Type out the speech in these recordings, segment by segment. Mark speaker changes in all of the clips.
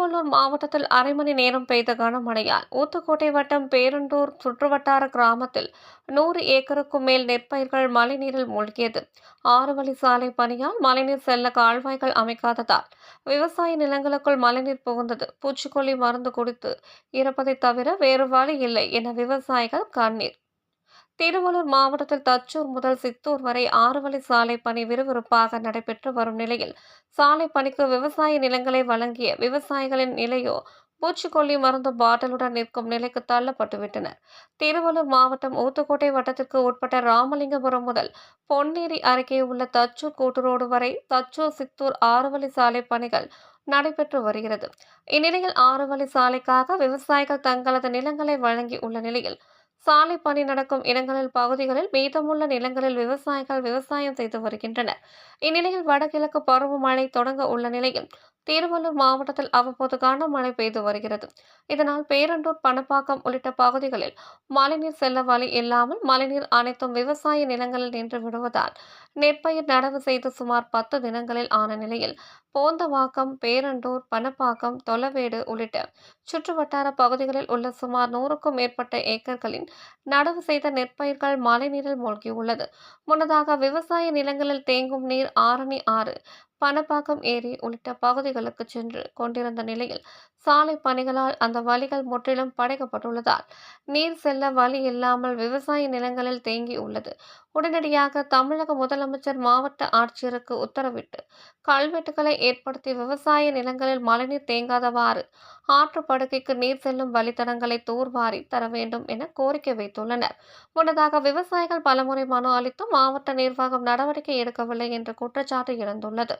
Speaker 1: திருவள்ளூர் மாவட்டத்தில் அரை மணி நேரம் பெய்த கனமழையால் ஊத்துக்கோட்டை வட்டம் பேரண்டூர் சுற்றுவட்டார கிராமத்தில் நூறு ஏக்கருக்கும் மேல் நெற்பயிர்கள் மழைநீரில் மூழ்கியது. ஆறு வழி சாலை பணியால் மழைநீர் செல்ல கால்வாய்கள் அமைக்காததால் விவசாய நிலங்களுக்குள் மழைநீர் புகுந்தது. பூச்சிக்கொல்லி மருந்து குடித்து இறப்பதை தவிர வேறு வழி இல்லை என விவசாயிகள் கண்ணீர். திருவள்ளூர் மாவட்டத்தில் தச்சூர் முதல் சித்தூர் வரை ஆறு வழி சாலை பணி விறுவிறுப்பாக நடைபெற்று வரும் நிலையில் சாலை பணிக்கு விவசாய நிலங்களை வழங்கிய விவசாயிகளின் நிலையோ பூச்சிக்கொல்லி மருந்து பாட்டிலுடன் நிற்கும் நிலைக்கு தள்ளப்பட்டுவிட்டனர் திருவள்ளூர் மாவட்டம் ஊத்துக்கோட்டை வட்டத்திற்கு உட்பட்ட ராமலிங்கபுரம் முதல் பொன்னேரி அருகே உள்ள தச்சூர் கூட்டுரோடு வரை தச்சூர் சித்தூர் ஆறு வழி சாலை பணிகள் நடைபெற்று வருகிறது. இந்நிலையில் ஆறு வழி சாலைக்காக விவசாயிகள் தங்களது நிலங்களை வழங்கி உள்ள நிலையில் சாலை பணி நடக்கும் இடங்களில் பகுதிகளில் மீதமுள்ள நிலங்களில் விவசாயிகள் விவசாயம் செய்து வருகின்றனர். இந்நிலையில் வடகிழக்கு பருவமழை தொடங்க உள்ள நிலையில் திருவள்ளூர் மாவட்டத்தில் அவ்வப்போது கனமழை பெய்து வருகிறது. இதனால் பேரண்டூர் பணப்பாக்கம் உள்ளிட்ட பகுதிகளில் மழைநீர் செல்ல வழி இல்லாமல் மழைநீர் அனைத்தும் விவசாய நிலங்களில் நின்று விடுவதால் நெற்பயிர் நடவு செய்து சுமார் பத்து தினங்களில் ஆன நிலையில் போந்தவாக்கம் பேரண்டூர் பணப்பாக்கம் தொலவேடு உள்ளிட்ட சுற்றுவட்டார பகுதிகளில் உள்ள சுமார் நூறுக்கும் மேற்பட்ட ஏக்கர்களின் நடவு செய்த நெற்பயிர்கள் மழைநீரில் மூழ்கியுள்ளது. முன்னதாக விவசாய நிலங்களில் தேங்கும் நீர் ஆரணி ஆறு பணப்பாக்கம் ஏரி உள்ளிட்ட பகுதிகளுக்கு சென்று கொண்டிருந்த நிலையில் சாலை பணிகளால் அந்த வழிகள் முற்றிலும் படைக்கப்பட்டுள்ளதால் நீர் செல்ல வழி இல்லாமல் விவசாய நிலங்களில் தேங்கி உள்ளது. உடனடியாக தமிழக முதலமைச்சர் மாவட்ட ஆட்சியருக்கு உத்தரவிட்டு கல்வெட்டுகளை ஏற்படுத்தி விவசாய நிலங்களில் மழைநீர் தேங்காதவாறு ஆற்று படுக்கைக்கு நீர் செல்லும் வழித்தடங்களை தூர்வாரி தர வேண்டும் என கோரிக்கை வைத்துள்ளனர். முன்னதாக விவசாயிகள் பலமுறை மனு அளித்தும் மாவட்ட நிர்வாகம் நடவடிக்கை எடுக்கவில்லை என்ற குற்றச்சாட்டு எழுந்துள்ளது.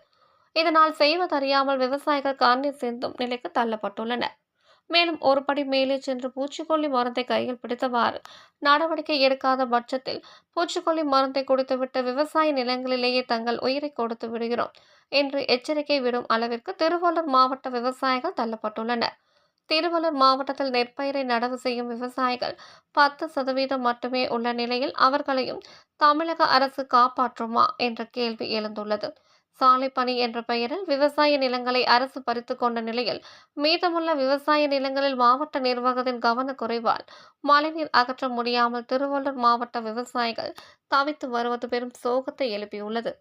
Speaker 1: இதனால் செய்வதறியாமல் விவசாயிகள் கண்ணீர் சிந்தும் நிலைக்கு தள்ளப்பட்டுள்ளனர் மேலும் ஒரு படி மேலே சென்று பூச்சிக்கொல்லி மருந்தை கையில் பிடித்தவாறு நடவடிக்கை எடுக்காத பட்சத்தில் பூச்சிக்கொல்லி மருந்தை குடித்துவிட்டு விவசாய நிலங்களிலேயே தங்கள் உயிரை கொடுத்து விடுகிறோம் என்று எச்சரிக்கை விடும் அளவிற்கு திருவள்ளூர் மாவட்ட விவசாயிகள் தள்ளப்பட்டுள்ளனர். திருவள்ளூர் மாவட்டத்தில் நெற்பயிரை நடவு செய்யும் விவசாயிகள் பத்து சதவீதம் மட்டுமே உள்ள நிலையில் அவர்களையும் தமிழக அரசு காப்பாற்றுமா என்ற கேள்வி எழுந்துள்ளது. சாலை பணி என்ற பெயரில் விவசாய நிலங்களை அரசு பறித்து கொண்ட நிலையில் மீதமுள்ள விவசாய நிலங்களில் மாவட்ட நிர்வாகத்தின் கவனக்குறைவால் மழைநீர் அகற்ற முடியாமல் திருவள்ளூர் மாவட்ட விவசாயிகள் தவித்து வருவது பெரும் சோகத்தை எழுப்பியுள்ளது.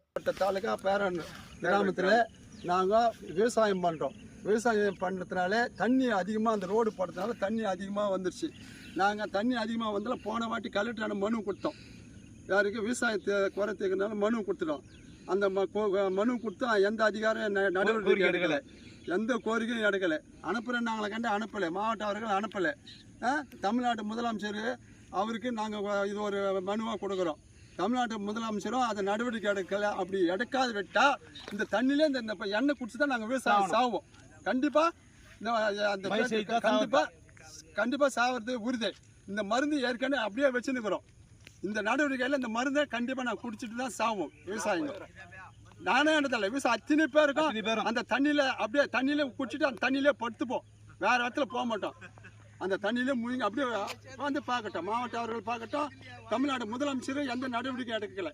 Speaker 2: தாலுகா பேரன் கிராமத்தில் நாங்கள் விவசாயம் பண்ணுறோம் விவசாயம் பண்ணுறதுனால தண்ணி அதிகமாக அந்த ரோடு போடுறதுனால தண்ணி அதிகமாக வந்துருச்சு. நாங்கள் தண்ணி அதிகமாக வந்தாலும் போன வாட்டி கலெக்டரான மனு கொடுத்தோம். யாருக்கு விவசாயத்தை குறை தீர்க்கறதுனால மனு கொடுத்துட்டோம். அந்த ம- கோ- மனு கொடுத்தா எந்த அதிகாரம் நடவடிக்கை எடுக்கலை. எந்த கோரிக்கையும் எடுக்கலை. அனுப்புகிறேன் நாங்களை கண்டு அனுப்பலை. மாவட்ட அவர்கள் அனுப்பலை. தமிழ்நாட்டு முதலமைச்சர் அவருக்கு நாங்கள் இது ஒரு மனுவாக கொடுக்குறோம். தமிழ்நாட்டு முதலமைச்சரும் அதை நடவடிக்கை எடுக்கல. அப்படி எடுக்காது விட்டா இந்த தண்ணியிலே இந்த எண்ணெய் குடிச்சு தான் நாங்கள் விவசாயம் சாவோம் கண்டிப்பா இந்த அந்த
Speaker 3: மழை செய்தா
Speaker 2: கண்டிப்பா கண்டிப்பா சாவறது உறுதி. இந்த மருந்து ஏற்கனவே அப்படியே வச்சுன்னுக்குறோம். இந்த நடவடிக்கையில் இந்த மருந்தை கண்டிப்பா நான் குடிச்சிட்டு தான் சாவோம் விவசாயிங்க. நானே இடத்துல விவசாயம் அத்தனை பேருக்கும். அந்த தண்ணியில அப்படியே தண்ணியில குடிச்சிட்டு அந்த தண்ணியிலே படுத்துப்போம். வேற இடத்துல போக மாட்டோம். அந்த தண்ணியிலே முழுங்கி அப்படியே வந்து பார்க்கட்டும். மாவட்ட அவர்கள் பார்க்கட்டும். தமிழ்நாடு முதலமைச்சர் எந்த நடவடிக்கை எடுக்கல.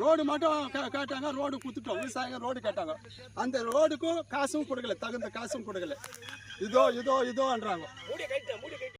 Speaker 2: ரோடு மட்டும் கேட்டாங்க ரோடு கொடுத்துட்டோம் விவசாயிங்க ரோடு கேட்டாங்க. அந்த ரோடுக்கும் காசும் கொடுக்கல தகுந்த காசும் கொடுக்கல. இதோ இதோ இதோன்றாங்க.